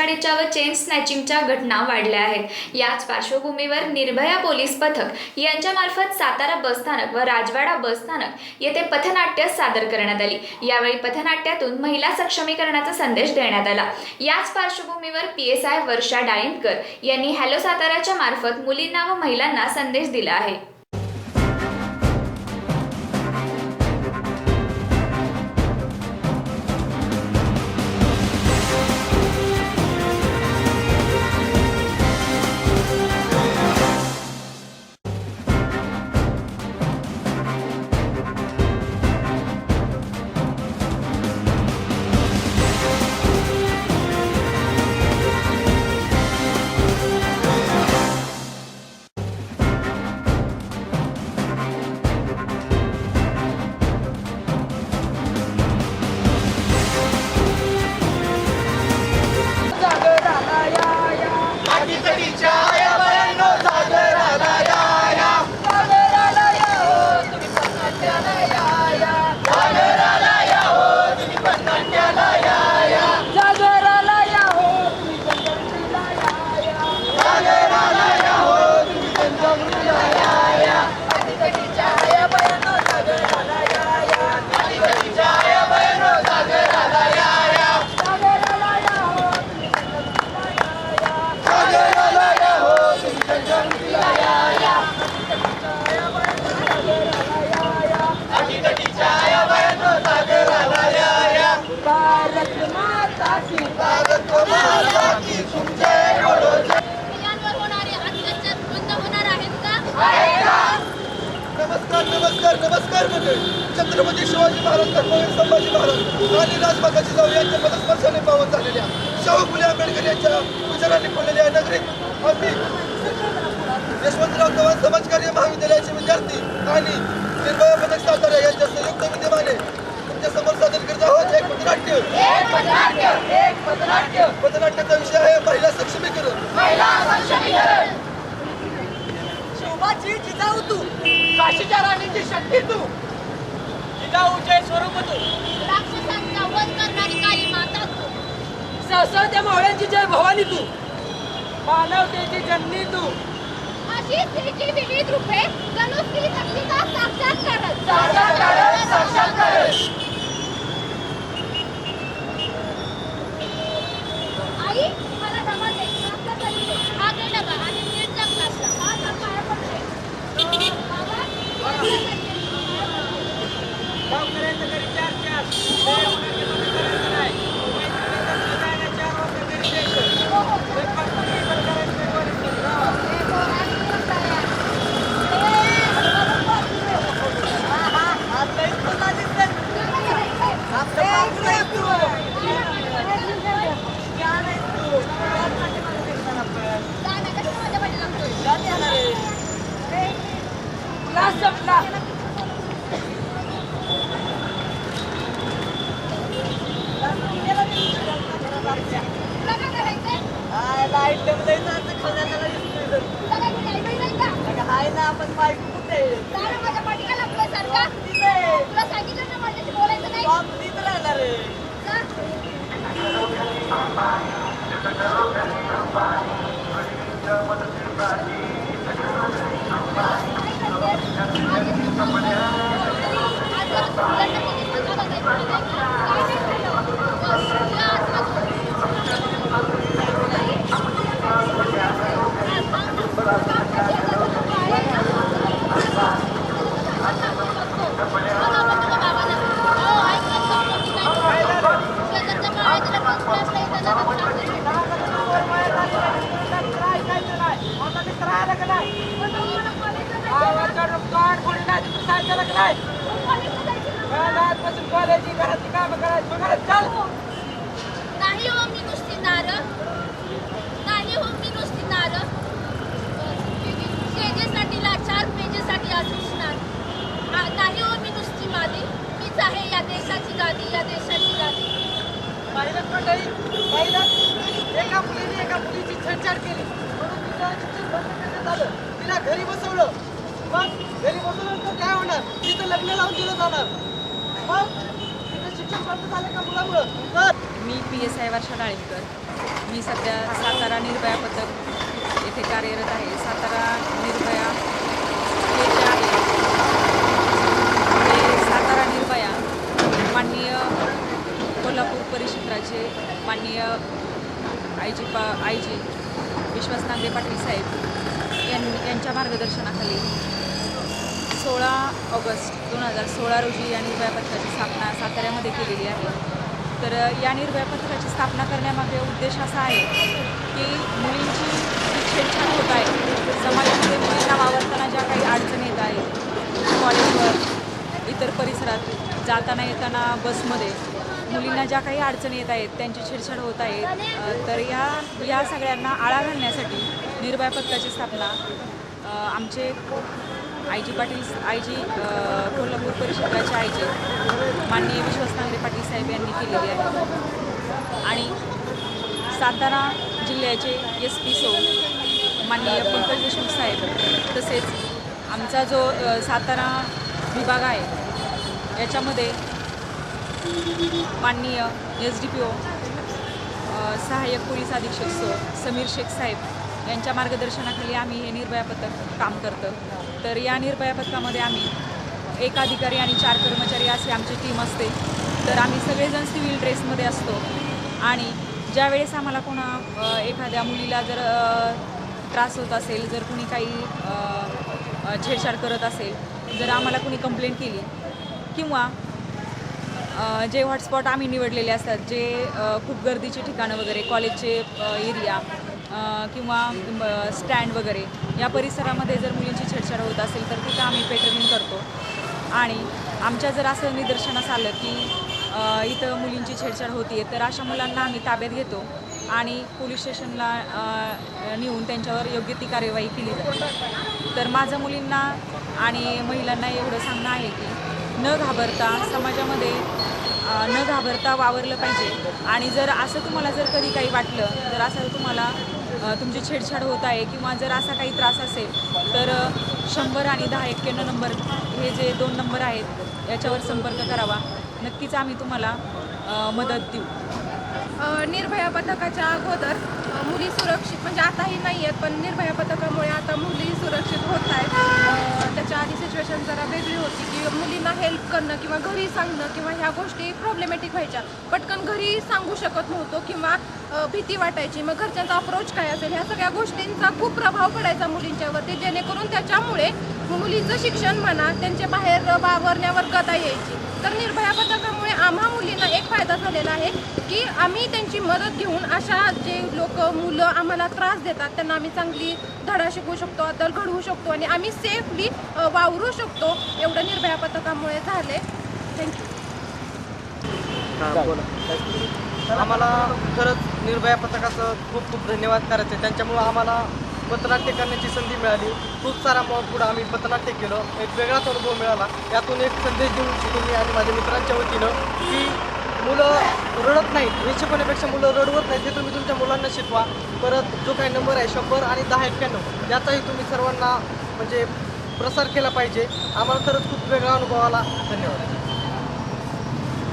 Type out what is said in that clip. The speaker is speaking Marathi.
छेडछाडीच्या व चेन स्नॅचिंगच्या घटना वाढल्या आहेत. याच पार्श्वभूमीवर निर्भया पोलीस पथक यांच्यामार्फत सातारा बसस्थानक व राजवाडा बसस्थानक येथे पथनाट्य सादर करण्यात आली. यावेळी पथनाट्यातून महिला सक्षमीकरणाचा संदेश देण्यात आला. याच पार्श्वभूमीवर P S I Varsha Dalimbkar यांनी हॅलो साताराच्या मार्फत मुलींना व महिलांना संदेश दिला आहे. छत्रपती शिवाजी महाराज धर्मवीर संभाजी महाराज आणि राजमाताची जाऊ यांच्या पदस्पर्शाने पावन झालेल्या शाहू फुले आंबेडकर यांच्या विचारांनी फुललेल्या या नगरीत आम्ही यशवंतराव चव्हाण समाजकार्य महाविद्यालयाचे विद्यार्थी आणि निर्भया पदक सातारा यांच्या संयुक्त विद्यमाने तुमच्यासमोर सादर करत आहोत. एक पथनाट्य. पथनाट्याचा विषय आहे महिला सक्षमीकरण. शिवबाची जिजाऊ तू. काशीच्या राणीची शक्ती तू. जिजाऊचे स्वरूप तू राक्षसांचा वध करणारी माता तू. मावळ्यांची जय भवानी तू. मानवतेची जननी तू. अशी स्त्रीची विविध रूपे जणू Thank you. Nobody. कोणी नाही तिथं सायकल का नाही? आजपासून कॉलेजी घरातली कामं करायची. बघा चल. नाही हो मी नुसती नार नाही हो मी नुसती पेजेसाठी लाचार पेजेसाठी असणार नाही. हो मी नुसती मादी मीच आहे या देशाची गादी या देशाची गादी. पाहिलं मंडळी पाहिलं एका मुलीने एका मुलीची छेडछाड केली. म्हणून तिचं शिक्षण बंद करण्यात आलं तिला घरी बसवलं. मग घरी बसून काय होणार? तिथं लग्न लावून दिलं जाणार. मग तिथं शिक्षण झालं का मुलामुळं? तर मी P S I Varsha Dalimbkar मी सध्या सातारा निर्भया पथक येथे कार्यरत आहे. सातारा निर्भया हे जे आहे ते सातारा निर्भया माननीय कोल्हापूर परिक्षेत्राचे माननीय आय जी पा आय जी विश्वास नांगरे पाटील साहेब यां यांच्या मार्गदर्शनाखाली सोळा ऑगस्ट दोन हजार सोळा रोजी या निर्भया पथकाची स्थापना साताऱ्यामध्ये केलेली आहे. तर या निर्भया पथकाची स्थापना करण्यामागे उद्देश असा आहे की मुलींची छेडछाड होत आहे. समाजामध्ये मुलींना वावरताना ज्या काही अडचणी येत आहेत कॉलेजवर इतर परिसरात जाताना येताना बसमध्ये मुलींना ज्या काही अडचणी येत आहेत त्यांची छेडछाड होत आहे तर या या सगळ्यांना आळा घालण्यासाठी निर्भया पथकाची स्थापना आमचे I G Patil I G Kolhapur परिषदेचे आय जी माननीय विश्वास नांगरे पाटील साहेब यांनी केलेली आहे. आणि सातारा जिल्ह्याचे एस पी सो माननीय पंकज देशमुख साहेब तसेच आमचा जो सातारा विभाग आहे याच्यामध्ये माननीय एस डी पी ओ सहाय्यक पोलीस अधीक्षक सो समीर शेख साहेब यांच्या मार्गदर्शनाखाली आम्ही हे निर्भया पथक काम करतं. तर या निर्भया पथकामध्ये आम्ही एक अधिकारी आणि चार कर्मचारी अशी आमची टीम असते. तर आम्ही सगळेजण सिव्हिल ड्रेसमध्ये असतो. आणि ज्यावेळेस आम्हाला कोणा एखाद्या मुलीला जर त्रास होत असेल जर कुणी काही छेडछाड करत असेल जर आम्हाला कुणी कंप्लेंट केली किंवा जे हॉटस्पॉट आम्ही निवडलेले असतात जे खूप गर्दीचे ठिकाणं वगैरे कॉलेजचे एरिया किंवा स्टँड वगैरे या परिसरामध्ये जर मुलींची छेडछाड होत असेल तर तिथं आम्ही पेट्रोलिंग करतो. आणि आमच्या जर असं निदर्शनास आलं की इथं मुलींची छेडछाड होती तर अशा मुलांना आम्ही ताब्यात घेतो आणि पोलीस स्टेशनला नेऊन त्यांच्यावर योग्य ती कार्यवाही केली जाते. तर माझं मुलींना आणि महिलांना एवढं सांगणं आहे की न घाबरता समाजामध्ये न घाबरता वावरलं पाहिजे. आणि जर असं तुम्हाला जर कधी काही वाटलं तर असं तुम्हाला तुमची छेडछाड होत आहे किंवा जर असा काही त्रास असेल तर शंभर आणि दहा एक्क्याण्णव नंबर हे जे दोन नंबर आहेत याच्यावर संपर्क करावा. नक्कीच आम्ही तुम्हाला मदत देऊ. निर्भया पथकाच्या अगोदर मुली सुरक्षित म्हणजे आताही नाही आहेत पण निर्भया पथकामुळे आता मुली सुरक्षित होत आहेत अ, त्याच्या आधी सिच्युएशन जरा वेगळी होती की मुलींना हेल्प करणं किंवा घरी सांगणं किंवा ह्या गोष्टी प्रॉब्लेमॅटिक व्हायच्या. पटकन घरी सांगू शकत नव्हतो किंवा भीती वाटायची. मग घरच्यांचा अप्रोच काय असेल? ह्या सगळ्या गोष्टींचा खूप प्रभाव पडायचा मुलींच्यावरती जेणेकरून त्याच्यामुळे मुलींचं शिक्षण म्हणा त्यांच्या बाहेर वावरण्यावर कथा यायची. तर निर्भया पथकामुळे आम्हा मुलींना एक फायदा झालेला आहे की आम्ही त्यांची मदत घेऊन अशा जे लोक मुलं आम्हाला त्रास देतात त्यांना आम्ही चांगली धडा शिकवू शकतो अद्दल घडवू शकतो आणि आम्ही सेफली वावरू शकतो एवढं निर्भया पथकामुळे झाले थँक्यू आम्हाला खरंच निर्भया पथकाचं खूप खूप धन्यवाद करायचे आहे त्यांच्यामुळं आम्हाला पथनाट्य करण्याची संधी मिळाली. खूप सारा मग पुढं आम्ही पथनाट्य केलं. एक वेगळाच अनुभव मिळाला. यातून एक संदेश देऊ इच्छितो मी आणि माझ्या मित्रांच्या वतीनं की मुलं रडत नाहीत. निश्चितपणेपेक्षा मुलं रडवत नाहीत हे तुम्ही तुमच्या मुलांना शिकवा. परत जो काही नंबर आहे शंभर आणि दहा एक्क्याण्णव याचाही तुम्ही सर्वांना म्हणजे प्रसार केला पाहिजे. आम्हाला खरंच खूप वेगळा अनुभव आला. धन्यवाद.